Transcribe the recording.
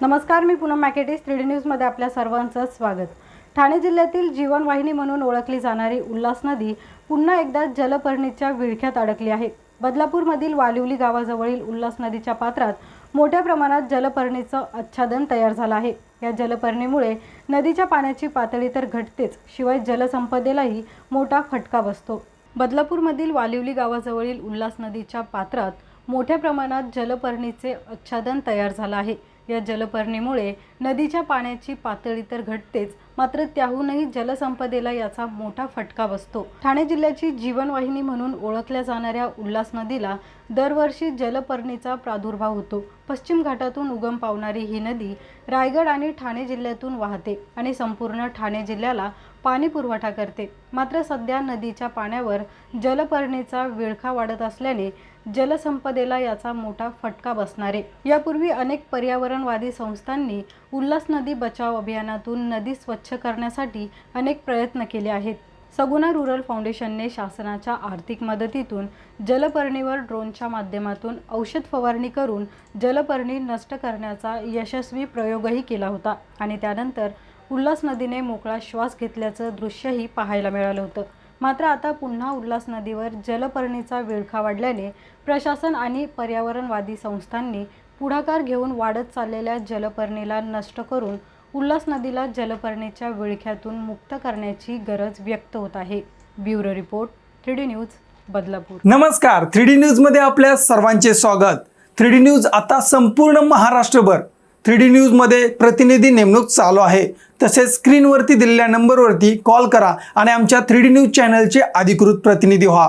नमस्कार मी पूनम मॅकेटिस थ्री डी न्यूजमध्ये आपल्या सर्वांचं स्वागत. ठाणे जिल्ह्यातील जीवनवाहिनी म्हणून ओळखली जाणारी उल्हास नदी पुन्हा एकदा जलपर्णीच्या विळख्यात अडकली आहे. बदलापूरमधील वालिवली गावाजवळील उल्हास नदीच्या पात्रात मोठ्या प्रमाणात जलपर्णीचं आच्छादन तयार झालं आहे. या जलपर्णीमुळे नदीच्या पाण्याची पातळी तर घटतेच शिवाय जलसंपदेलाही मोठा फटका बसतो. बदलापूरमधील वालिवली गावाजवळील उल्हास नदीच्या पात्रात मोठ्या प्रमाणात जलपर्णीचे आच्छादन तयार झालं आहे. या जलपर्णीमुळे नदीच्या पाण्याची पातळी तर घटतेच मात्र त्याहूनही जलसंपदेला याचा मोठा फटका बसतो. ठाणे जिल्ह्याची जीवनवाहिनी म्हणून ओळखल्या जाणाऱ्या उल्हास नदीला दरवर्षी जलपर्णीचा प्रादुर्भाव होतो. पश्चिम घाटातून उगम पावणारी ही नदी रायगड आणि ठाणे जिल्ह्यातून वाहते आणि संपूर्ण ठाणे जिल्ह्याला पाणी पुरवठा करते. मात्र सध्या नदीच्या पाण्यावर जलपर्णीचा विळखा वाढत असल्याने जलसंपदेला याचा मोठा फटका बसणार. आहे यापूर्वी अनेक पर्यावरण पर्यावरणवादी संस्थांनी उल्हास नदी बचाव अभियानातून नदी स्वच्छ करण्यासाठी अनेक प्रयत्न केले आहेत. सगुना रुरल फाउंडेशनने शासनाच्या आर्थिक मदतीतून जलपर्णीवर ड्रोनच्या माध्यमातून औषध फवारणी करून जलपर्णी नष्ट करण्याचा यशस्वी प्रयोगही केला होता आणि त्यानंतर उल्हास नदीने मोकळा श्वास घेतल्याचं दृश्यही पाहायला मिळालं होतं. मात्र आता पुन्हा उल्हास नदीवर जलपर्णीचा विळखा वाढल्याने प्रशासन आणि पर्यावरणवादी संस्थांनी पुढाकार घेऊन वाढत चाललेल्या जलपर्णीला नष्ट करून उल्हास नदीला जलपर्णीच्या विळख्यातून मुक्त करण्याची गरज व्यक्त होत आहे. Bureau report three D news Badlapur. नमस्कार. थ्री डी न्यूजमध्ये आपल्या सर्वांचे स्वागत. थ्री डी न्यूज आता संपूर्ण महाराष्ट्रभर. थ्री डी न्यूजमध्ये प्रतिनिधी नेमणूक चालू आहे. तसेच स्क्रीनवरती दिलेल्या नंबरवरती कॉल करा आणि आमच्या थ्री डी न्यूज चॅनलचे अधिकृत प्रतिनिधी व्हा.